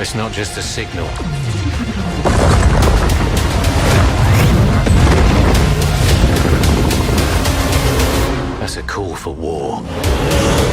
It's not just a signal. That's a call for war.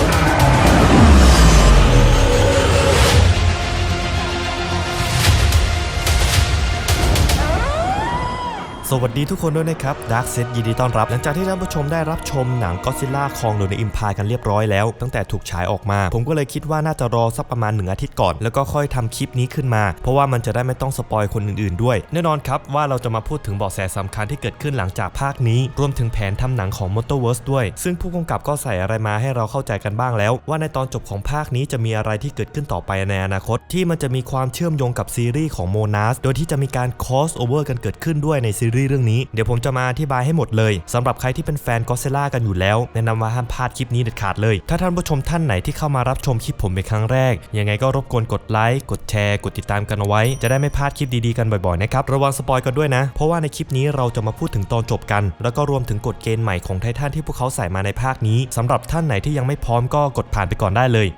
สวัสดีทุกคนด้วยนะครับดาร์ s เซตยินดีต้อนรับ หลังจากที่ท่านผู้ชมได้รับชมหนังก็ซิล่าคองโดยในอิมพายกันเรียบร้อยแล้ว ตั้งแต่ถูกฉายออกมา ผมก็เลยคิดว่าน่าจะรอสักประมาณหนึ่งอาทิตย์ก่อน แล้วก็ค่อยทำคลิปนี้ขึ้นมา เพราะว่ามันจะได้ไม่ต้องสปอยคนอื่นๆด้วย แน่นอนครับว่าเราจะมาพูดถึงเบาะแสสำคัญที่เกิดขึ้นหลังจากภาคนี้ รวมถึงแผนทำหนังของ Motorverse ด้วย ซึ่งผู้กำกับก็ใส่อะไรมาให้เราเข้าใจกันบ้างแล้ว ว่าในตอนจบของภาคนี้จะมีอะไรที่เกิดขึ้นต่อไปในอนาคต ที่มันจะมีความเชื่อมโยงกับซีรีส์ของโมนาสโดยที่จะมีการ cross over กันเกิดขึ้นด้วยในซีรีส์เรื่องนี้เดี๋ยวผมจะมาอธิบายให้หมดเลยสำหรับใครที่เป็นแฟนก็ d ซิล่ากันอยู่แล้ว แนะนำว่าห้ามพลาดคลิปนี้เด็ดขาดเลย ถ้าท่านผู้ชมท่านไหนที่เข้ามารับชมคลิปผมเป็นครั้งแรก ยังไงก็รบกวนกดไลค์กดแชร์กดติดตามกันเอาไว้ จะได้ไม่พลาดคลิปดีๆกันบ่อยๆนะครับระวังสปอยกันด้วยนะ เพราะว่าในคลิปนี้เราจะมาพูดถึงตอนจบกัน แล้วก็รวมถึงกฎเกณฑ์ใหม่ของไททันที่พวกเขาใส่มาในภาคนี้สำหรับท่านไหนที่ยังไม่พร้อมก็กดผ่านไปก่อนได้เลย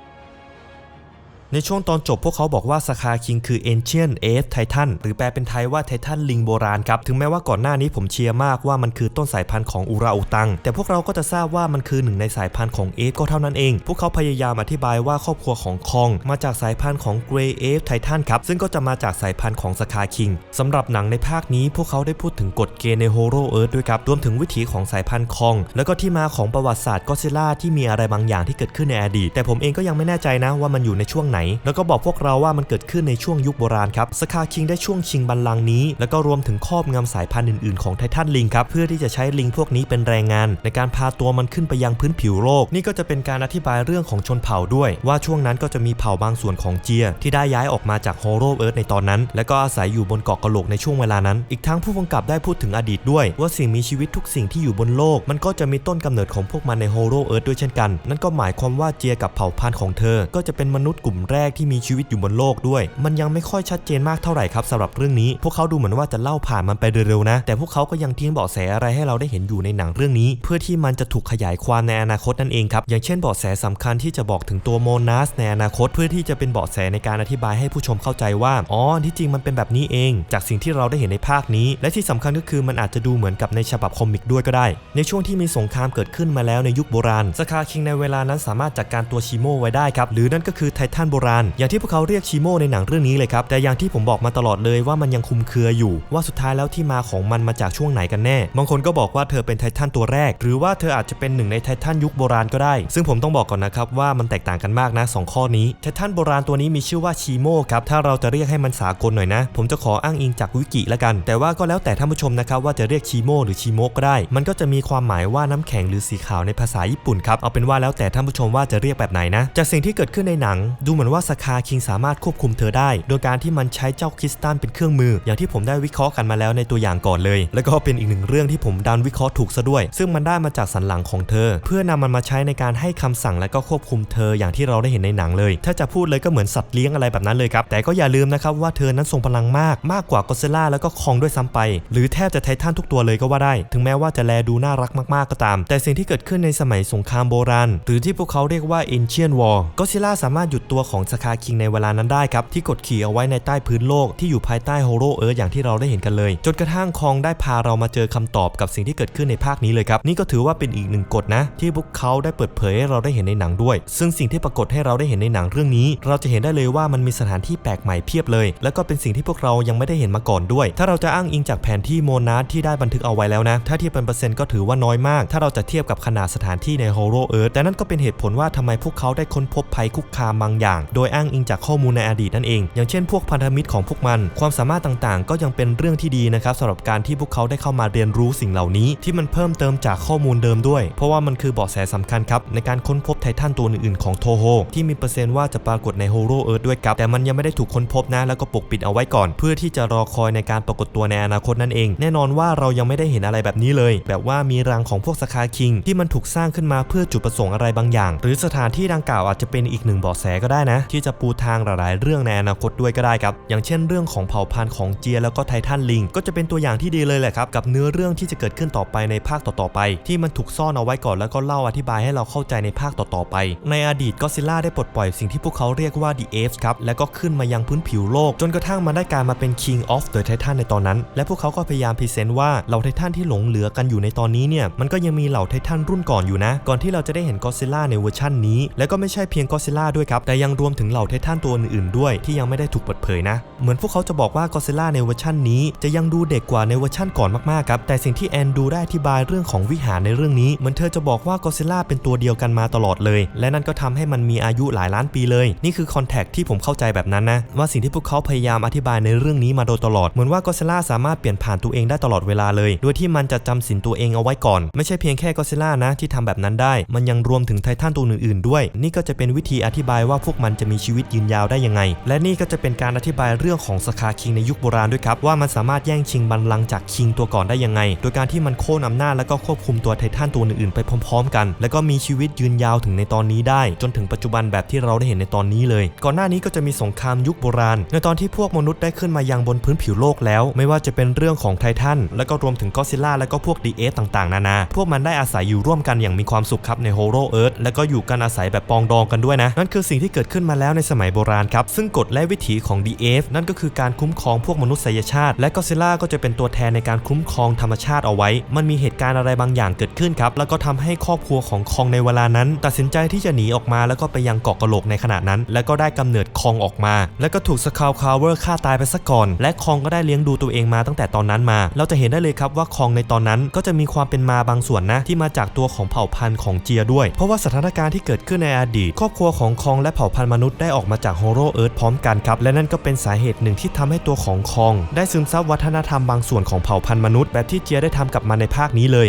ในช่วงตอนจบพวกเขาบอกว่าสคาคิงคือ Ancient Age Titan หรือแปลเป็นไทยว่าไททันลิงโบราณครับ ถึงแม้ว่าก่อนหน้านี้ผมเชียร์มากว่ามันคือต้นสายพันธุ์ของอุราอุตัง แต่พวกเราก็จะทราบว่ามันคือหนึ่งในสายพันธุ์ของเอฟก็เท่านั้นเอง พวกเขาพยายามอธิบายว่าครอบครัวของคอง มาจากสายพันธุ์ของ Grey Ape Titan ครับ ซึ่งก็จะมาจากสายพันธุ์ของสคาคิงสำหรับหนังในภาคนี้พวกเขาได้พูดถึงกฎเกณฑ์ใน Horo Earth ด้วยครับรวมถึงวิถีของสายพันธุ์คอง แล้วก็ที่มาของประวัติศาสตร์ก็ซิล่าที่มีอะไรบางอย่างที่เกิดขึ้นในอดีตแต่ผมเองก็ยังไม่แน่ใจนะว่ามันอยู่ในช่วงไหนแล้วก็บอกพวกเราว่ามันเกิดขึ้นในช่วงยุคโบราณครับสคาคิงได้ช่วงชิงบัลลังก์นี้ แล้วก็รวมถึงครอบงำสายพันธุ์อื่นๆของไททันลิงครับเพื่อที่จะใช้ลิงพวกนี้เป็นแรงงาน ในการพาตัวมันขึ้นไปยังพื้นผิวโลก นี่ก็จะเป็นการอธิบายเรื่องของชนเผ่าด้วย ว่าช่วงนั้นก็จะมีเผ่าบางส่วนของเจีย ที่ได้ย้ายออกมาจากโฮโรเอิร์ธในตอนนั้น และก็อาศัยอยู่บนเกาะกะโหลกในช่วงเวลานั้น อีกทั้งผู้กำกับได้พูดถึงอดีตด้วย ว่าสิ่งมีชีวิตทุกสิ่งที่อยู่บนโลก มันก็จะมีต้นกำเนิดของพวกมันในโฮโรเอิร์ธด้วยเช่นกัน นั่นก็หมายความว่าเจียกับเผ่าพันธุ์ของเธอ ก็จะเป็นมนุษย์กลุ่มแรกที่มีชีวิตอยู่บนโลกด้วย มันยังไม่ค่อยชัดเจนมากเท่าไหร่ครับสำหรับเรื่องนี้ พวกเขาดูเหมือนว่าจะเล่าผ่านมันไปเร็วๆนะ แต่พวกเขาก็ยังทิ้งเบาะแสอะไรให้เราได้เห็นอยู่ในหนังเรื่องนี้ เพื่อที่มันจะถูกขยายความในอนาคตนั่นเองครับ อย่างเช่นเบาะแสสำคัญที่จะบอกถึงตัวโมนาสในอนาคต เพื่อที่จะเป็นเบาะแสในการอธิบายให้ผู้ชมเข้าใจว่า อ๋อ ที่จริงมันเป็นแบบนี้เอง จากสิ่งที่เราได้เห็นในภาคนี้ และที่สำคัญก็คือมันอาจจะดูเหมือนกับในฉบับคอมิกด้วยก็ได้ ในช่วงที่มีสงครามเกิดขึ้นมาแล้วในยุคโบราณสคาคิงในเวลานั้นสามารถจัดการตัวชิโมไว้ได้ครับ หรือนั่นก็คือไททันโบราณ อย่างที่พวกเขาเรียกชิโมในหนังเรื่องนี้เลยครับ แต่อย่างที่ผมบอกมาตลอดเลยว่ามันยังคุมเครืออยู่ ว่าสุดท้ายแล้วที่มาของมันมาจากช่วงไหนกันแน่ บางคนก็บอกว่าเธอเป็นไททันตัวแรก หรือว่าเธออาจจะเป็นหนึ่งในไททันยุคโบราณก็ได้ ซึ่งผมต้องบอกก่อนนะครับว่ามันแตกต่างกันมากนะสองข้อนี้ ไททันโบราณตัวนี้มีชื่อว่าชิโมครับ ถ้าเราจะเรียกให้มันสากลหน่อยนะ ผมจะขออ้างอิงจากวิกิละกัน แต่ว่าก็แล้วแต่ท่านผู้ชมนะครับว่าจะเรียกชิโมหรือชิโมก็ได้ มันก็จะมีความหมายว่าน้ำแข็งหรือสีขาวในภาษาญี่ปุ่นครับ เอาเป็นว่าแล้วแต่ท่านผู้ชมว่าจะเรียกแบบไหนนะ จากสิ่งที่เกิดขึ้นในหนังดูเหมือนว่าสคาคิงสามารถควบคุมเธอได้ โดยการที่มันใช้เจ้าคริสตัลเป็นเครื่องมือ อย่างที่ผมได้วิเคราะห์กันมาแล้วในตัวอย่างก่อนเลย แล้วก็เป็นอีกหนึ่งเรื่องที่ผมดันวิเคราะห์ถูกซะด้วย ซึ่งมันได้มาจากสันหลังของเธอ เพื่อนำมันมาใช้ในการให้คำสั่งและก็ควบคุมเธออย่างที่เราได้เห็นในหนังเลย ถ้าจะพูดเลยก็เหมือนสัตว์เลี้ยงอะไรแบบนั้นเลยครับ แต่ก็อย่าลืมนะครับว่าเธอนั้นทรงพลังมากมากกว่าก็ซิล่าแล้วก็คองด้วยซ้ำไป หรือแทบจะไททันทุกตัวเลยก็ว่าได้ ถึงแม้ว่าจะแลดูน่ารักมากๆก็ตาม แต่สิ่งที่เกิดขึ้นในสมัยสงครามโบราณ หรือที่พวกเขาเรียกว่า Ancient War ก็ซิล่าสามารถหยุดตัวของสคาคิงในเวลานั้นได้ครับที่กดขี่เอาไว้ในใต้พื้นโลกที่อยู่ภายใต้โฮโรเอิร์ธอย่างที่เราได้เห็นกันเลย จนกระทั่งคองได้พาเรามาเจอคำตอบกับสิ่งที่เกิดขึ้นในภาคนี้เลยครับ นี่ก็ถือว่าเป็นอีกหนึ่งกฎนะ ที่พวกเขาได้เปิดเผยให้เราได้เห็นในหนังด้วย ซึ่งสิ่งที่ปรากฏให้เราได้เห็นในหนังเรื่องนี้ เราจะเห็นได้เลยว่ามันมีสถานที่แปลกใหม่เพียบเลย แล้วก็เป็นสิ่งที่พวกเรายังไม่ได้เห็นมาก่อนด้วย ถ้าเราจะอ้างอิงจากแผนที่โมนาสที่ได้บันทึกเอาไว้แล้วนะ ถ้าเทียบเป็นเปอร์เซ็นต์ก็ถือว่าน้อยมาก ถ้าเราจะเทียบกับขนาดสถานที่ในโฮโรเอิร์ธแต่นั่นก็เป็นเหตุผลว่าทำไมพวกเขาได้ค้นพบภัยคุกคามบางอย่างโดยอ้างอิงจากข้อมูลในอดีตนั่นเอง อย่างเช่นพวกพันธมิตรของพวกมัน ความสามารถต่างๆ ก็ยังเป็นเรื่องที่ดีนะครับสำหรับการที่พวกเขาได้เข้ามาเรียนรู้สิ่งเหล่านี้ ที่มันเพิ่มเติมจากข้อมูลเดิมด้วย เพราะว่ามันคือเบาะแสสำคัญครับในการค้นพบไททันตัวอื่นๆของโทโฮที่มีเปอร์เซ็นต์ว่าจะปรากฏในโฮโรเอิร์ธด้วยครับแต่มันยังไม่ได้ถูกค้นพบนะแล้วก็ปกปิดเอาไว้ก่อน เพื่อที่จะรอคอยในการปรากฏตัวในอนาคตนั่นเอง แน่นอนว่าเรายังไม่ได้เห็นอะไรแบบนี้เลย แบบว่ามีรังของพวกสคาคิงที่มันถูกสร้างขึ้นมาเพื่อจุดประสงค์อะไรบางอย่าง หรือสถานที่ดังกล่าวอาจจะเป็นอีกหนึ่งเบาะแสก็ได้นะ ที่จะปูทางหลาย ๆ เรื่องในอนาคตด้วยก็ได้ครับ อย่างเช่นเรื่องของเผ่าพันธุ์ของเจียแล้วก็ไททันลิง ก็จะเป็นตัวอย่างที่ดีเลยแหละครับ กับเนื้อเรื่องที่จะเกิดขึ้นต่อไปในภาคต่อ ๆ ไป ที่มันถูกซ่อนเอาไว้ก่อนแล้วก็เล่าอธิบายให้เราเข้าใจในภาคต่อ ๆ ไป ในอดีตก็ซิล่าได้ปลดปล่อยสิ่งที่พวกเขาเรียกว่า The Apes ครับแล้วก็ขึ้นมายังพื้นผิวโลก จนกระทั่งมันได้กลารมาเป็น King of the Titan ในตอนนั้น และพวกเขาก็พยายามพรีเซนต์ว่าเหล่าไททันที่หลงเหลือกันอยู่ในตอนนี้เนี่ยมันก็ยังมีเหล่าไททันรุ่นก่อนอยู่นะ ก่อนที่เราจะได้เห็นก็ซิล่าในเวอร์ชันนี้ และก็ไม่ใช่เพียงก็ซิล่าด้วยครับแต่ยังรวมถึงเหล่าไททันตัวอื่นๆด้วยที่ยังไม่ได้ถูกเปิดเผยนะ เหมือนพวกเขาจะบอกว่าก็ซิล่าในเวอร์ชันนี้จะยังดูเด็กกว่าในเวอร์ชันก่อนมากๆครับ แต่สิ่งที่แอนดูได้อธิบายเรื่องของวิหารในเรื่องนี้เหมือนเธอจะบอกว่าก็ซิล่าเป็นตัวเดียวกันมาตลอดเลย และนั่นก็ทำให้มันมีอายุหลายล้านปีเลย นี่คือคอนแทคที่ผมเข้าใจแบบนั้นนะว่าสิ่งที่พวกเขาพยายามอธิบายในเรื่องนี้มาโดยตลอดเหมือนว่าก็ซิล่าสามารถเปลี่ยนผ่านตัวเองได้ตลอดเวลาเลย โดยที่มันจะจำสินตัวเองเอาไว้ก่อน ไม่ใช่เพียงแค่ก็ซิล่านะที่ทำแบบนั้นได้ มันยังรวมถึงไททันตัวอื่นๆด้วย นี่ก็จะเป็นวิธีอธิบายว่าพวกมันจะมีชีวิตยืนยาวได้ยังไง และนี่ก็จะเป็นการอธิบายเรื่องของสคาคิงในยุคโบราณด้วยครับ ว่ามันสามารถแย่งชิงบัลลังก์จากคิงตัวก่อนได้ยังไง โดยการที่มันโค่นอำนาจแล้วก็ควบคุมตัวไททันตัวอื่นๆไปพร้อมๆ กัน แล้วก็มีชีวิตยืนยาวถึงในตอนนี้ได้ จนถึงปัจจุบันแบบที่เราได้เห็นในตอนนี้เลย ก่อนหน้านี้ก็จะมีสงครามยุคโบราณ ในตอนที่พวกมนุษย์ได้ขึ้นมายังบนพื้นผิวโลกแล้ว ไม่ว่าจะเป็นเรื่องของไททันแล้วก็รวมถึงก็ซิล่าแล้วก็พวกดีเอสต่างๆ นานา พวกมันได้อาศัยอยู่ร่วมกันอย่างมีความสุขครับในโฮโรเอิร์ธแล้วก็อยู่กันอาศัยแบบปองดองกันด้วยนะนั่นคือสิ่งที่เกิดขึ้นมาแล้วในสมัยโบราณครับ ซึ่งกฎและวิถีของ DF นั่นก็คือการคุ้มครองพวกมนุษยชาติ และก็ซิลล่าก็จะเป็นตัวแทนในการคุ้มครองธรรมชาติเอาไว้ มันมีเหตุการณ์อะไรบางอย่างเกิดขึ้นครับ แล้วก็ทำให้ครอบครัวของคองในเวลานั้น ตัดสินใจที่จะหนีออกมาแล้วก็ไปยังเกาะกะโหลกในขณะนั้น แล้วก็ได้กำเนิดคองออกมา แล้วก็ถูกสคาวคาวเวอร์ฆ่าตายไปซะก่อน และคองก็ได้เลี้ยงดูตัวเองมาตั้งแต่ตอนนั้นมา เราจะเห็นได้เลยครับว่าคองในตอนนั้นก็จะมีความเป็นมาบางส่วนนะ ที่มาจากตัวของเผ่าพันธุ์ของเจียด้วย เพราะว่าสถานการณ์ที่เกิดขึ้นในอดีต ครอบครัวของคองและเผ่าพันธุ์มนุษย์ได้ออกมาจากโฮโรเอิร์ธพร้อมกันครับ และนั่นก็เป็นสาเหตุหนึ่งที่ทำให้ตัวของคอง ได้ซึมซับวัฒนธรรมบางส่วนของเผ่าพันธุ์มนุษย์แบบที่เจียได้ทำกับมันในภาคนี้เลย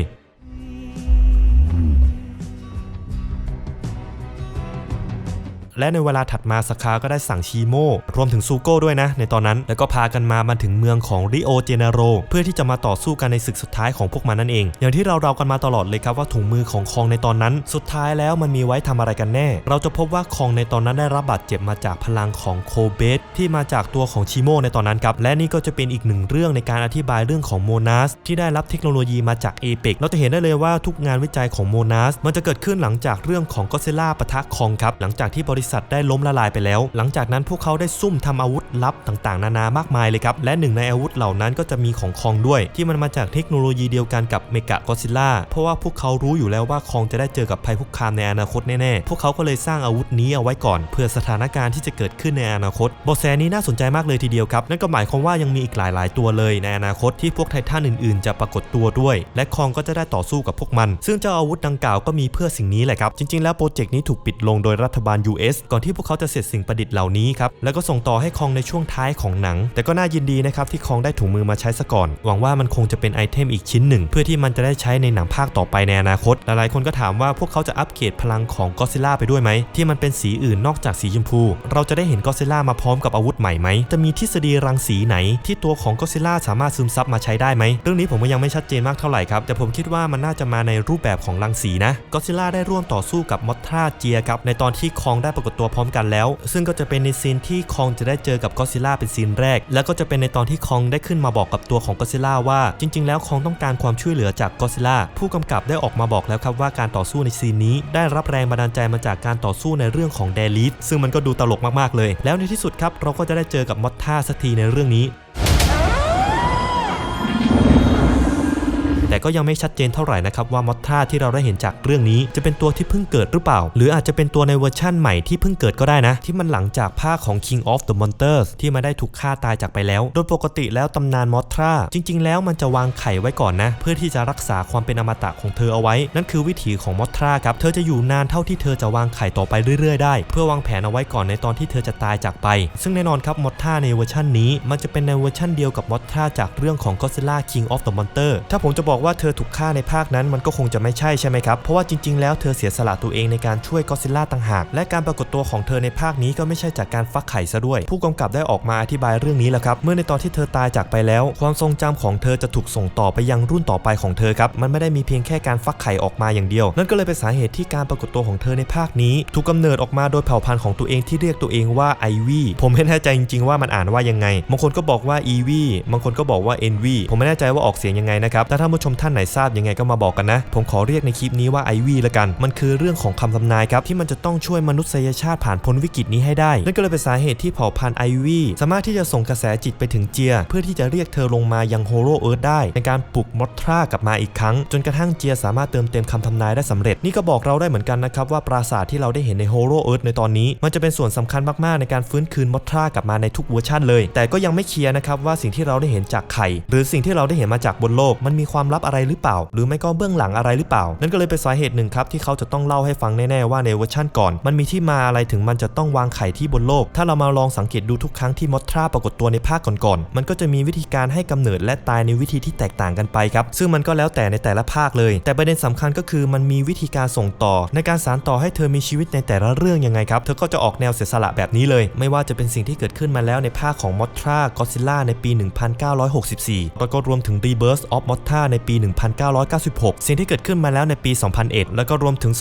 และในเวลาถัดมาสคาก็ได้สั่งชีโม่รวมถึงซูโก้ด้วยนะ ในตอนนั้นแล้วก็พากันมามาถึงเมืองของริโอเจเนโรเพื่อที่จะมาต่อสู้กันในศึกสุดท้ายของพวกมันนั่นเอง อย่างที่เราเรากันมาตลอดเลยครับว่าถุงมือของคองในตอนนั้น สุดท้ายแล้วมันมีไว้ทำอะไรกันแน่ เราจะพบว่าคองในตอนนั้นได้รับบาดเจ็บมาจากพลังของโคเบสที่มาจากตัวของชิโม่ในตอนนั้นครับและนี่ก็จะเป็นอีกหนึ่งเรื่องในการอธิบายเรื่องของโมนาสที่ได้รับเทคโนโลยีมาจากเอเปกเราจะเห็นได้เลยว่าทุกงานวิจัยของโมนาสมันจะเกิดขึ้นหลังจากเรื่องของก็ซิล่าปะทะคองครับหลังจากที่บริษทได้ล้มละลายไปแล้ว หลังจากนั้นพวกเขาได้ซุ่มทำอาวุธลับต่างๆ นานามากมายเลยครับ และหนึ่งในอาวุธเหล่านั้นก็จะมีของคองด้วย ที่มันมาจากเทคโนโลยีเดียวกันกับเมกะกอซิล่าเพราะว่าพวกเขารู้อยู่แล้วว่าคองจะได้เจอกับภัยคุกคามในอนาคตแน่ๆ พวกเขาก็เลยสร้างอาวุธนี้เอาไว้ก่อน เพื่อสถานการณ์ที่จะเกิดขึ้นในอนาคตบทแสนี้น่าสนใจมากเลยทีเดียวครับนั่นก็หมายความว่ายังมีอีกหลาย ๆ ตัวเลยในอนาคตที่พวกไททันอื่น ๆ จะปรากฏตัวด้วย และคองก็จะได้ต่อสู้กับพวกมัน ซึ่งเจ้าอาวุธดังกล่าวก็มีเพื่อสิ่งนี้แหละครับจริง ๆ แล้วโปรเจกต์นี้ถูกปิดลงโดยรัฐบาล US ก่อนที่พวกเขาจะเสร็จสิ่งประดิษฐ์เหล่านี้ครับ แล้วก็ส่งต่อให้คองในช่วงท้ายของหนัง แต่ก็น่ายินดีนะครับที่คองได้ถุงมือมาใช้ซะก่อน หวังว่ามันคงจะเป็นไอเทมอีกชิ้นหนึ่ง เพื่อที่มันจะได้ใช้ในหนังภาคต่อไปในอนาคต หลายๆคนก็ถามว่าพวกเขาจะอัปเกรดพลังของก็ซิล่าไปด้วยไหมที่มันเป็นสีอื่นนอกจากสีชมพู เราจะได้เห็นก็ซิล่ามาพร้อมกับอาวุธใหม่ไหมจะมีทฤษฎีรังสีไหน ที่ตัวของก็ซิล่าสามารถซึมซับมาใช้ได้ไหมเรื่องนี้ผมก็ยังไม่ชัดเจนมากเท่าไหร่ครับแต่ผมคิดว่ามันน่าจะมาในรูปแบบของรังสีนะก็ซิล่าได้ร่วมต่อสู้กับมอทราเจียครับในตอนที่คองได้ปรากฏตัวพร้อมกันแล้ว ซึ่งก็จะเป็นในซีนที่คองจะได้เจอกับก็ซิล่าเป็นซีนแรก แล้วก็จะเป็นในตอนที่คองได้ขึ้นมาบอกกับตัวของก็ซิล่าว่า จริง ๆ แล้วคองต้องการความช่วยเหลือจากก็ซิล่าผู้กำกับได้ออกมาบอกแล้วครับว่าการต่อสู้ในซีนนี้ ได้รับแรงบันดาลใจมาจากการต่อสู้ในเรื่องของเดลิสซึ่งมันก็ดูตลกมากๆเลย แล้วในที่สุดครับเราก็จะได้เจอกับมอทท่าสักทีในเรื่องนี้ ก็ยังไม่ชัดเจนเท่าไหร่นะครับว่ามอทราที่เราได้เห็นจากเรื่องนี้ จะเป็นตัวที่เพิ่งเกิดหรือเปล่า หรืออาจจะเป็นตัวในเวอร์ชั่นใหม่ที่เพิ่งเกิดก็ได้นะ ที่มันหลังจากภาคของ King of the Monsters ที่มาได้ถูกฆ่าตายจากไปแล้ว โดยปกติแล้วตำนานมอทราจริง ๆ แล้วมันจะวางไข่ไว้ก่อนนะ เพื่อที่จะรักษาความเป็นอมตะของเธอเอาไว้ นั่นคือวิถีของมอทราครับเธอจะอยู่นานเท่าที่เธอจะวางไข่ต่อไปเรื่อยๆ ได้ เพื่อวางแผนเอาไว้ก่อนในตอนที่เธอจะตายจากไป ซึ่งแน่นอนครับมอทราในเวอร์ชันนี้ มันจะเป็นในเวอร์ชันเดียวกับมอทราจากเรื่องของ Godzilla King of the Monster ถ้าผมจะบอกบอกว่าเธอถูกฆ่าในภาคนั้นมันก็คงจะไม่ใช่ใช่ไหมครับ เพราะว่าจริง ๆ แล้วเธอเสียสละตัวเองในการช่วยก็ซิลล่าต่างหาก และการปรากฏตัวของเธอในภาคนี้ก็ไม่ใช่จากการฟักไข่ซะด้วย ผู้กำกับได้ออกมาอธิบายเรื่องนี้แหละครับ เมื่อในตอนที่เธอตายจากไปแล้ว ความทรงจำของเธอจะถูกส่งต่อไปยังรุ่นต่อไปของเธอครับ มันไม่ได้มีเพียงแค่การฟักไข่ออกมาอย่างเดียว นั่นก็เลยเป็นสาเหตุที่การปรากฏตัวของเธอในภาคนี้ ถูกกำเนิดออกมาโดยเผ่าพันธุ์ของตัวเองที่เรียกตัวเองว่าไอวี่ผมไม่แน่ใจจริงๆว่ามันอ่านว่ายังไงบางคนก็บอกว่าอีวีบางคนก็บอกว่าเอ็นวีผมไม่แน่ใจว่าออกเสียงยังไงนะครับถ้าท่านผู้ชมท่านไหนทราบยังไงก็มาบอกกันนะ ผมขอเรียกในคลิปนี้ว่าไอวีละกัน มันคือเรื่องของคำทำนายครับที่มันจะต้องช่วยมนุษยชาติผ่านพ้นวิกฤตนี้ให้ได้ นั่นก็เลยเป็นสาเหตุที่เผ่าพันธุ์ไอวีสามารถที่จะส่งกระแสจิตไปถึงเจีย เพื่อที่จะเรียกเธอลงมายังโฮโลเอิร์ธได้ ในการปลุกมอทรากลับมาอีกครั้ง จนกระทั่งเจียสามารถเติมเต็มคำทำนายได้สำเร็จ นี่ก็บอกเราได้เหมือนกันนะครับว่าปราสาทที่เราได้เห็นในโฮโลเอิร์ธในตอนนี้ มันจะเป็นส่วนสำคัญมากๆในการฟื้นคืนมอทรากลับมาในทุกเวอร์ชันเลย แต่ก็ยังไม่เคลียร์นะครับว่าสิ่งที่เราได้เห็นจากไข่หรือสิ่งที่เราได้เห็นมาจากบนโลกมันมีความลับอะไรหรือเปล่า หรือไม่ก็เบื้องหลังอะไรหรือเปล่า นั่นก็เลยเป็นสาเหตุหนึ่งครับที่เขาจะต้องเล่าให้ฟังแน่ๆว่าในเวอร์ชันก่อน มันมีที่มาอะไรถึงมันจะต้องวางไข่ที่บนโลก ถ้าเรามาลองสังเกตดูทุกครั้งที่มอทราปรากฏตัวในภาคก่อนๆมันก็จะมีวิธีการให้กำเนิดและตายในวิธีที่แตกต่างกันไปครับซึ่งมันก็แล้วแต่ในแต่ละภาคเลย แต่ประเด็นสำคัญก็คือมันมีวิธีการส่งต่อ ในการสานต่อให้เธอมีชีวิตในแต่ละเรื่องยังไงครับเธอก็จะออกแนวเสียสละแบบนี้เลย ไม่ว่าจะเป็นสิ่งที่เกิดขึ้นมาแล้วในภาคของมอทรากอซิล่าในปี 1964 แล้วก็รวมถึง Rebirth of m o t h a ในปี1996 สิ่งที่เกิดขึ้นมาแล้วในปี 2001 แล้วก็รวมถึง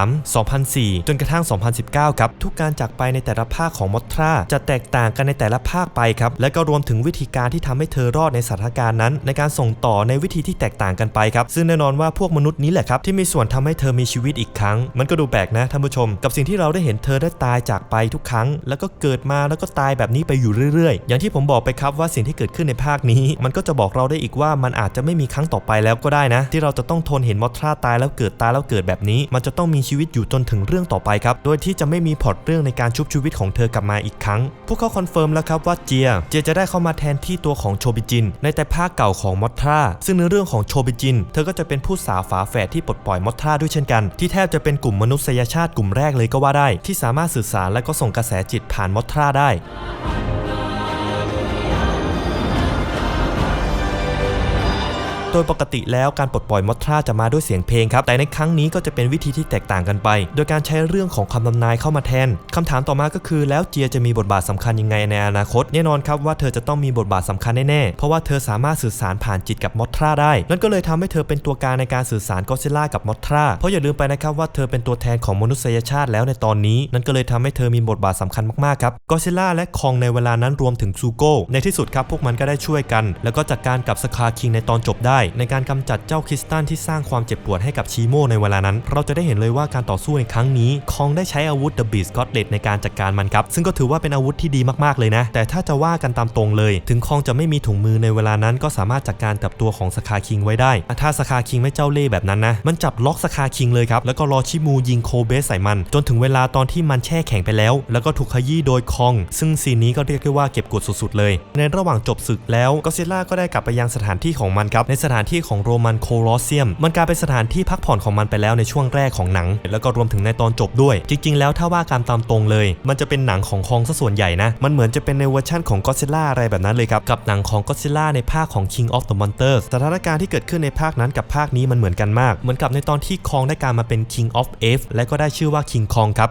2003 2004 จนกระทั่ง 2019 ครับ ทุกการจากไปในแต่ละภาคของมอทราจะแตกต่างกันในแต่ละภาคไปครับ และก็รวมถึงวิธีการที่ทำให้เธอรอดในสถานการณ์นั้น ในการส่งต่อในวิธีที่แตกต่างกันไปครับ ซึ่งแน่นอนว่าพวกมนุษย์นี้แหละครับที่มีส่วนทำให้เธอมีชีวิตอีกครั้ง มันก็ดูแปลกนะท่านผู้ชม กับสิ่งที่เราได้เห็นเธอได้ตายจากไปทุกครั้ง แล้วก็เกิดมาแล้วก็ตายแบบนี้ไปอยู่เรื่อยๆ อย่างที่ผมบอกไปครับว่าสิ่งที่เกิดขึ้นในภาคนี้ มันก็จะบอกเราได้อีกว่ามันอาจจะไม่มีครั้งต่อไปไปแล้วก็ได้นะ ที่เราจะต้องทนเห็นมอทราตายแล้วเกิดตายแล้วเกิดแบบนี้ มันจะต้องมีชีวิตอยู่จนถึงเรื่องต่อไปครับ โดยที่จะไม่มีพล็อตเรื่องในการชุบชีวิตของเธอกลับมาอีกครั้ง พวกเขาคอนเฟิร์มแล้วครับว่าเจีย เจียจะได้เข้ามาแทนที่ตัวของโชบิจิน ในแต่ภาคเก่าของมอทราซึ่งในเรื่องของโชบิจิน เธอก็จะเป็นผู้สาวฝาแฝดที่ปลดปล่อยมอทราด้วยเช่นกัน ที่แทบจะเป็นกลุ่มมนุษยชาติกลุ่มแรกเลยก็ว่าได้ ที่สามารถสื่อสารและก็ส่งกระแสจิตผ่านมอทราได้ โดยปกติแล้วการปลดปล่อยมอทราจะมาด้วยเสียงเพลงครับ แต่ในครั้งนี้ก็จะเป็นวิธีที่แตกต่างกันไป โดยการใช้เรื่องของคำทำนายเข้ามาแทนคำถามต่อมาก็คือแล้วเจียจะมีบทบาทสำคัญยังไงในอนาคต แน่นอนครับว่าเธอจะต้องมีบทบาทสำคัญแน่ๆ เพราะว่าเธอสามารถสื่อสารผ่านจิตกับมอทราได้ นั่นก็เลยทำให้เธอเป็นตัวกลางในการสื่อสารก็อซิล่ากับมอทรา เพราะอย่าลืมไปนะครับว่าเธอเป็นตัวแทนของมนุษยชาติแล้วในตอนนี้ นั่นก็เลยทำให้เธอมีบทบาทสำคัญมากๆครับก็อซิลล่าและคองในเวลานั้นรวมถึงซูโก้ในที่สุดครับพวกมันก็ได้ช่วยกัน แล้วก็จัดการกับสคาคิงในตอนจบได้ในการกำจัดเจ้าคริสตันที่สร้างความเจ็บปวดให้กับชีโมในเวลานั้น เราจะได้เห็นเลยว่าการต่อสู้ในครั้งนี้คองได้ใช้อาวุธ The Beast Gauntlet ในการจัดการมันครับ ซึ่งก็ถือว่าเป็นอาวุธที่ดีมากๆเลยนะ แต่ถ้าจะว่ากันตามตรงเลย ถึงคองจะไม่มีถุงมือในเวลานั้น ก็สามารถจัดการกับตัวของสคาคิงไว้ได้ ถ้าสคาคิงไม่เจ้าเล่ห์แบบนั้นนะ มันจับล็อกสคาคิงเลยครับ แล้วก็รอชิมูยิงโคเบสใส่มัน จนถึงเวลาตอนที่มันแช่แข็งไปแล้ว แล้วก็ถูกขยี้โดยคอง ซึ่งซีนนี้ก็เรียกได้ว่าเก็บกดสุดๆเลย ในระหว่างจบศึกแล้วก็ซิล่าก็ได้กลับไปยังสถานที่ของมันครับในสถานที่ของโรมันโคลอสเซียม มันกลายเป็นสถานที่พักผ่อนของมันไปแล้วในช่วงแรกของหนัง แล้วก็รวมถึงในตอนจบด้วย จริง ๆ แล้วถ้าว่าการตามตรงเลย มันจะเป็นหนังของคองซะส่วนใหญ่นะ มันเหมือนจะเป็นในเวอร์ชั่นของก็ซิล่าอะไรแบบนั้นเลยครับ กับหนังของก็ซิล่าในภาคของ King of the Monsters สถานการณ์ที่เกิดขึ้นในภาคนั้นกับภาคนี้มันเหมือนกันมาก เหมือนกับในตอนที่คองได้การมาเป็น King of F และก็ได้ชื่อว่า King Kong ครับ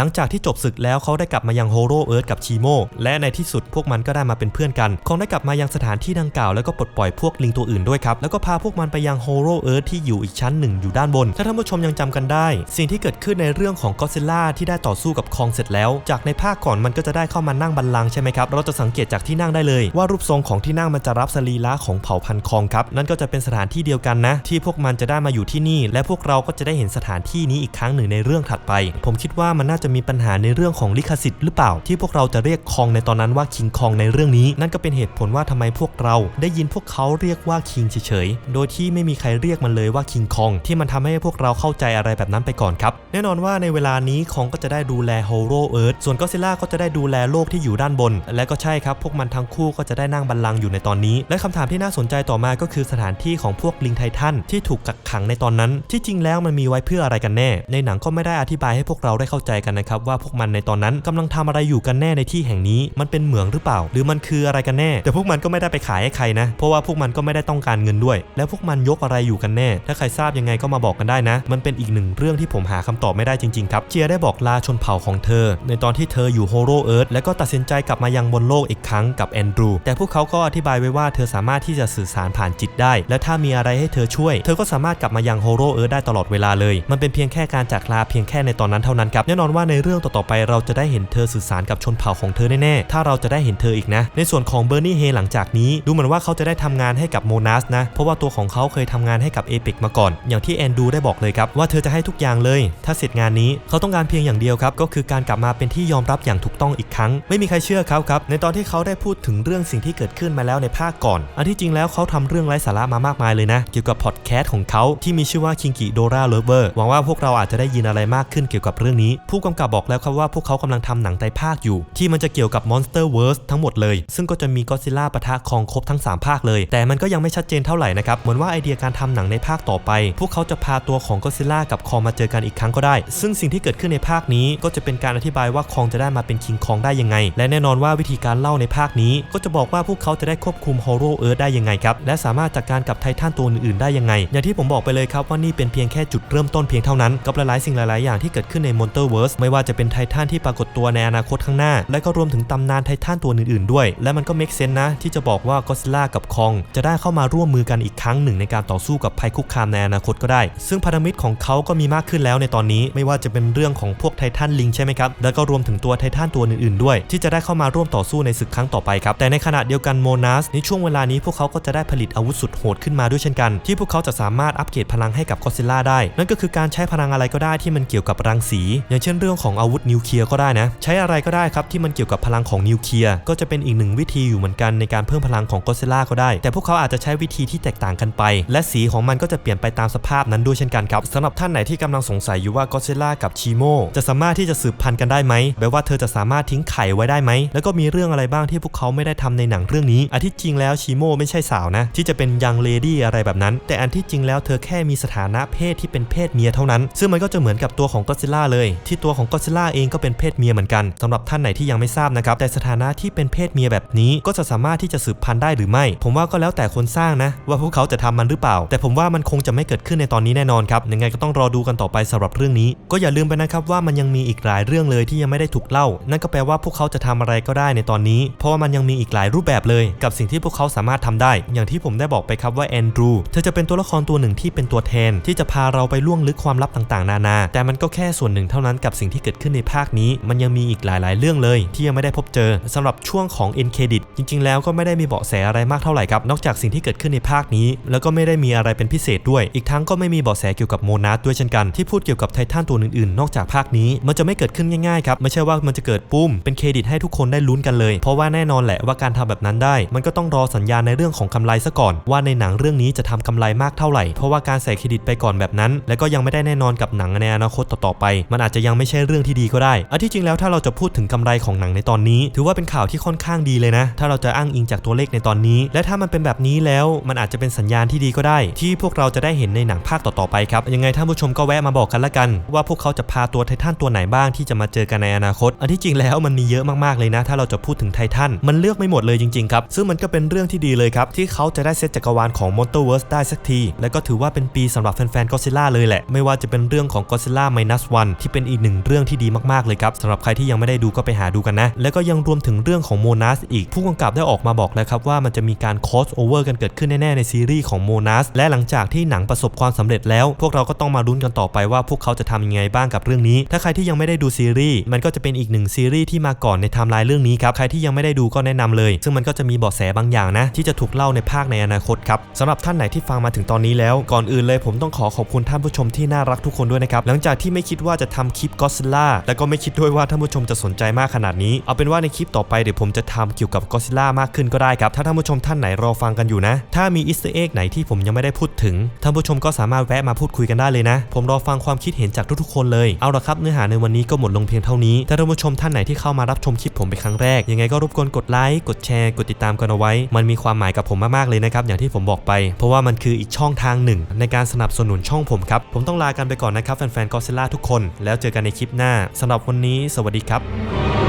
หลังจากที่จบศึกแล้วเขาได้กลับมายังโฮโรเอิร์ธกับชีโมและในที่สุดพวกมันก็ได้มาเป็นเพื่อนกันคงได้กลับมายังสถานที่ดังกล่าวแล้วก็ปลดปล่อยพวกลิงตัวอื่นด้วยครับ แล้วก็พาพวกมันไปยังโฮโรเอิร์ธที่อยู่อีกชั้นหนึ่งอยู่ด้านบน ถ้าท่านผู้ชมยังจำกันได้ สิ่งที่เกิดขึ้นในเรื่องของก็ซิล่าที่ได้ต่อสู้กับคองเสร็จแล้ว จากในภาคก่อนมันก็จะได้เข้ามานั่งบัลลังก์ใช่ไหมครับ เราจะสังเกตจากที่นั่งได้เลย ว่ารูปทรงของที่นั่งมันจะรับสรีระของเผ่าพันธุ์คองครับ นั่นก็จะเป็นสถานที่เดียวกันนะ ที่พวกมันจะได้มาอยู่ที่นี่ และพวกเราก็จะได้เห็นสถานที่นี้อีกครั้งหนึ่งในเรื่องถัดไป ผมคิดว่ามันน่าจะมีปัญหาในเรื่องของลิขสิทธิ์หรือเปล่า ที่พวกเราจะเรียกคองในตอนนั้นว่าคิงคองในเรื่องนี้ นั่นก็เป็นเหตุผลว่าทำไมพวกเราได้ยินพวกเขาเรียกว่าคิงเฉยๆ โดยที่ไม่มีใครเรียกมันเลยว่าคิงคองที่มันทำให้พวกเราเข้าใจอะไรแบบนั้นไปก่อนครับ แน่นอนว่าในเวลานี้คองก็จะได้ดูแลโฮโรเอิร์ธส่วนก็ซิล่าก็จะได้ดูแลโลกที่อยู่ด้านบน และก็ใช่ครับ พวกมันทั้งคู่ก็จะได้นั่งบัลลังก์อยู่ในตอนนี้ และคำถามที่น่าสนใจต่อมาก็คือสถานที่ของพวกลิงไททันที่ถูกกักขังในตอนนั้น ที่จริงแล้วมันมีไว้เพื่ออะไรกันแน่ ในหนังก็ไม่ได้อธิบายให้พวกเราได้เข้าใจกันนะครับว่าพวกมันในตอนนั้นกำลังทำอะไรอยู่กันแน่ในที่แห่งนี้ มันเป็นเหมืองหรือเปล่า หรือมันคืออะไรกันแน่ แต่พวกมันก็ไม่ได้ไปขายให้ใครนะ เพราะว่าพวกมันก็ไม่ได้ต้องการเงินด้วย แล้วพวกมันยกอะไรอยู่กันแน่ ถ้าใครทราบยังไงก็มาบอกกันได้นะ มันเป็นอีกหนึ่งเรื่องที่ผมหาคำตอบไม่ได้จริงๆครับเจียได้บอกลาชนเผ่าของเธอ ในตอนที่เธออยู่โฮโรเอิร์ธและก็ตัดสินใจกลับมายังบนโลกอีกครั้งกับแอนดรูแต่พวกเขาก็อธิบายไว้ว่าเธอสามารถที่จะสื่อสารผ่านจิตได้ และถ้ามีอะไรให้เธอช่วย เธอก็สามารถกลับมายังโฮโรเอิร์ธได้ตลอดเวลาเลย มันเป็นเพียงแค่การจากลาเพียงแค่ในตอนนั้นเท่านั้นครับแน่นอนว่าในเรื่องต่อๆไปเราจะได้เห็นเธอสื่อสารกับชนเผ่าของเธอแน่ๆ ถ้าเราจะได้เห็นเธออีกนะ ในส่วนของเบอร์นี่เฮหลังจากนี้ ดูเหมือนว่าเขาจะได้ทำงานให้กับโมนัสนะ เพราะว่าตัวของเขาเคยทำงานให้กับเอพิกมาก่อน อย่างที่แอนดูได้บอกเลยครับว่าเธอจะให้ทุกอย่างเลย ถ้าเสร็จงานนี้เขาต้องการเพียงอย่างเดียวครับ ก็คือการกลับมาเป็นที่ยอมรับอย่างถูกต้องอีกครั้ง ไม่มีใครเชื่อเขาครับ ในตอนที่เขาได้พูดถึงเรื่องสิ่งที่เกิดขึ้นมาแล้วในภาคก่อน อันที่จริงแล้วเขาทำเรื่องไร้สาระมามากมายเลยนะ เกี่ยวกับพอดแคสต์ของเขาที่มีชื่อว่าคิงกิโดราเลเวอร์หวังว่าพวกเราอาจจะได้ยินอะไรมากขึ้นเกี่ยวกับเรื่องนี้ผู้กำกับบอกแล้วครับว่าพวกเขากำลังทำหนังไตภาคอยู่ ที่มันจะเกี่ยวกับ Monster Verse ทั้งหมดเลย ซึ่งก็จะมีก็ซิล่าปะทะคองครบทั้ง 3 ภาคเลย แต่มันก็ยังไม่ชัดเจนเท่าไหร่นะครับ เหมือนว่าไอเดียการทำหนังในภาคต่อไป พวกเขาจะพาตัวของก็ซิล่ากับคองมาเจอกันอีกครั้งก็ได้ ซึ่งสิ่งที่เกิดขึ้นในภาคนี้ก็จะเป็นการอธิบายว่าคองจะได้มาเป็นคิงคองได้ยังไง และแน่นอนว่าวิธีการเล่าในภาคนี้ ก็จะบอกว่าพวกเขาจะได้ควบคุมฮอ r โ o เอิร์ได้ยังไงครับและสามารถจัดการกับไททันตัวอื่นๆได้ยังไง อย่างที่ผมบอกไปเลยครับว่านี่เป็นเพียงแค่จุดเริ่มต้นเพียงเท่านั้นกับหลายๆสิ่งหลายๆอย่างที่เกิดขึ้นในมอนเตอร์เวิร์สไม่ว่าจะเป็นไททันที่ปรากฏตัวในอนาคตข้างหน้า และก็รวมถึงตำนานไททันตัวอื่นๆด้วย และมันก็เมคเซนนะ ที่จะบอกว่าก็ซิล่ากับคอง จะได้เข้ามาร่วมมือกันอีกครั้งหนึ่งในการต่อสู้กับภัยคุกคามในอนาคตก็ได้ ซึ่งพันธมิตรของเขาก็มีมากขึ้นแล้วในตอนนี้ไม่ว่าจะเป็นเรื่องของพวกไททันลิงใช่ไหมครับแล้วก็รวมถึงตัวไททันตัวอื่นๆด้วย ที่จะได้เข้ามาร่วมต่อสู้ในศึกครั้งต่อไปครับแต่ในขณะเดียวกันโมนัสในช่วงเวลานี้พวกเขาก็จะได้ผลิตอาวุธสุดโหดขึ้นมาด้วยเช่นกัน ที่พวกเขาจะสามารถอัปเกรดพลังให้กับก็ซิล่าได้ นั่นก็คือการใช้พลังอะไรก็ได้ที่มันเกี่ยวกับรังสี อย่างเช่นเรื่องื่องของอาวุธนิวเคลียร์ก็ได้นะ ใช้อะไรก็ได้ครับที่มันเกี่ยวกับพลังของนิวเคลียร์ก็จะเป็นอีกหนึ่งวิธีอยู่เหมือนกันในการเพิ่มพลังของก็ซิล่าก็ได้ แต่พวกเขาอาจจะใช้วิธีที่แตกต่างกันไป และสีของมันก็จะเปลี่ยนไปตามสภาพนั้นด้วยเช่นกันครับสำหรับท่านไหนที่กำลังสงสัยอยู่ว่าก็ซิล่ากับชิโมจะสามารถที่จะสืบพันธุ์กันได้ไหมแบบว่าเธอจะสามารถทิ้งไข่ไว้ได้ไหมแล้วก็มีเรื่องอะไรบ้างที่พวกเขาไม่ได้ทำในหนังเรื่องนี้อันที่จริงแล้วชิโมไม่ใช่สาวนะ ที่จะเป็นยังเลดี้อะไรแบบนั้น แต่อันที่จริงแล้วเธอแค่มีสถานะเพศที่เป็นเพศเมียเท่านั้น ซึ่งมันก็จะเหมือนกับตัวของก็ซิล่าเลย ที่ตัวของก็ซิล่าเองก็เป็นเพศเมียเหมือนกันสำหรับท่านไหนที่ยังไม่ทราบนะครับ แต่สถานะที่เป็นเพศเมียแบบนี้ก็จะสามารถที่จะสืบพันธุ์ได้หรือไม่ ผมว่าก็แล้วแต่คนสร้างนะ ว่าพวกเขาจะทำมันหรือเปล่า แต่ผมว่ามันคงจะไม่เกิดขึ้นในตอนนี้แน่นอนครับยังไงก็ต้องรอดูกันต่อไปสำหรับเรื่องนี้ ก็อย่าลืมไปนะครับว่ามันยังมีอีกหลายเรื่องเลยที่ยังไม่ได้ถูกเล่า นั่นก็แปลว่าพวกเขาจะทำอะไรก็ได้ในตอนนี้ เพราะว่ามันยังมีอีกหลายรูปแบบเลย กับสิ่งที่พวกเขาสามารถทำได้ อย่างที่ผมได้บอกไปครับว่าแอนดรูเธอจะเป็นตัวละครตัวหนึ่งที่เป็นตัวแทน ที่จะพาเราไปล่วงลึกความลับต่างๆ นานา แต่มันก็แค่ส่วนหนึ่งเท่านั้นกับสิ่งที่เกิดขึ้นในภาคนี้ มันยังมีอีกหลาย ๆ เรื่องเลย ที่ยังไม่ได้พบเจอสำหรับช่วงของ end credit จริง ๆ แล้วก็ไม่ได้มีเบาะแสอะไรมากเท่าไหร่ครับนอกจากสิ่งที่เกิดขึ้นในภาคนี้ แล้วก็ไม่ได้มีอะไรเป็นพิเศษด้วย อีกทั้งก็ไม่มีเบาะแสเกี่ยวกับโมนาสด้วยเช่นกันที่พูดเกี่ยวกับไททันตัวอื่น ๆ นอกจากภาคนี้ มันจะไม่เกิดขึ้นง่าย ๆ ครับไม่ใช่ว่ามันจะเกิดปุ้มเป็นเครดิตให้ทุกคนได้ลุ้นกันเลย เพราะว่าแน่นอนแหละว่าการทำแบบนั้นได้ มันก็ต้องรอสัญญาณในเรื่องของกำไรซะก่อน ว่าในหนังเรื่องนี้จะทำกำไรมากเท่าไหร่เพราะว่าการใส่เครดิตไปก่อนแบบนั้น และก็ยังไม่ได้แน่นอนกับหนังในอนาคตต่อๆไป มันอาจจะยังไม่ใช่เรื่องที่ดีก็ได้อันที่จริงแล้วถ้าเราจะพูดถึงกำไรของหนังในตอนนี้ ถือว่าเป็นข่าวที่ค่อนข้างดีเลยนะ ถ้าเราจะอ้างอิงจากตัวเลขในตอนนี้ และถ้ามันเป็นแบบนี้แล้วมันอาจจะเป็นสัญญาณที่ดีก็ได้ ที่พวกเราจะได้เห็นในหนังภาคต่อๆไปครับยังไงท่านผู้ชมก็แวะมาบอกกันละกัน ว่าพวกเขาจะพาตัวไททันตัวไหนบ้างที่จะมาเจอกันในอนาคต อันที่จริงแล้วมันมีเยอะมากๆเลยนะ ถ้าเราจะพูดถึงไททันมันเลือกไม่หมดเลยจริงๆครับซึ่งมันก็เป็นเรื่องที่ดีเลยครับที่เขาจะได้เซตจักรวาลของ Monsterverse ได้สักที และก็ถือว่าเป็นปีสำหรับแฟนๆ Godzilla เลยแหละไม่ว่าจะเป็นเรื่องของ Godzilla Minus One ที่เป็นอีกหนึ่งเรื่องที่ดีมากๆเลยครับสำหรับใครที่ยังไม่ได้ดูก็ไปหาดูกันนะ แล้วก็ยังรวมถึงเรื่องของ Monas อีก ผู้กำกับได้ออกมาบอกแล้วครับว่ามันจะมีการ cross over กันเกิดขึ้นแน่ๆในซีรีส์ของ Monas และหลังจากที่หนังประสบความสำเร็จแล้ว พวกเราก็ต้องมาลุ้นกันต่อไปว่าพวกเขาจะทำยังไงบ้างกับเรื่องนี้ ถ้าใครที่ยังไม่ได้ดูซีรีส์มันก็จะเป็นอีกหนึ่งซีรีส์ที่มาก่อนในไทม์ไลน์เรื่องนี้ครับใครที่ยังไม่ได้ดูก็แนะนำเลย ซึ่งมันก็จะมีเบาะแสบางอย่างนะ ที่จะถูกเล่าในภาคในอนาคตครับสำหรับท่านไหนที่ฟังมาถึงตอนนี้แล้วก่อนอื่นเลยผมต้องขอขอบคุณท่านผู้ชมที่น่ารักทุกคนด้วยนะครับหลังจากที่ไม่คิดว่าจะทำคลิปก็ซิล่าแล้วก็ไม่คิดด้วยว่าท่านผู้ชมจะสนใจมากขนาดนี้ เอาเป็นว่าในคลิปต่อไปเดี๋ยวผมจะทำเกี่ยวกับก็ซิลล่ามากขึ้นก็ได้ครับ ถ้าท่านผู้ชมท่านไหนรอฟังกันอยู่นะ ถ้ามีอิสต์เอ็กไหนที่ผมยังไม่ได้พูดถึง ท่านผู้ชมก็สามารถแวะมาพูดคุยกันได้เลยนะ ผมรอฟังความคิดเห็นจากทุกๆคนเลย เอาละครับเนื้อหาในวันนี้ก็หมดลงเพียงเท่านี้ ถ้าท่านผู้ชมท่านไหนที่เข้ามารับชมคลิปผมเป็นครั้งแรก ยังไงก็รบกวนกดไลค์ กดแชร์ กดติดตามกันเอาไว้ มันมีความหมายกับผมมากๆเลยนะครับ อย่างที่ผมบอกไป เพราะว่ามันคืออีกช่องทางหนึ่ง ในการสนับสนุนช่องผมครับ ผมต้องลากันไปก่อนนะครับแฟนๆก็ซิล่าทุกคน แล้วเจอกันในคลิปหน้าสำหรับวันนี้ สวัสดีครับ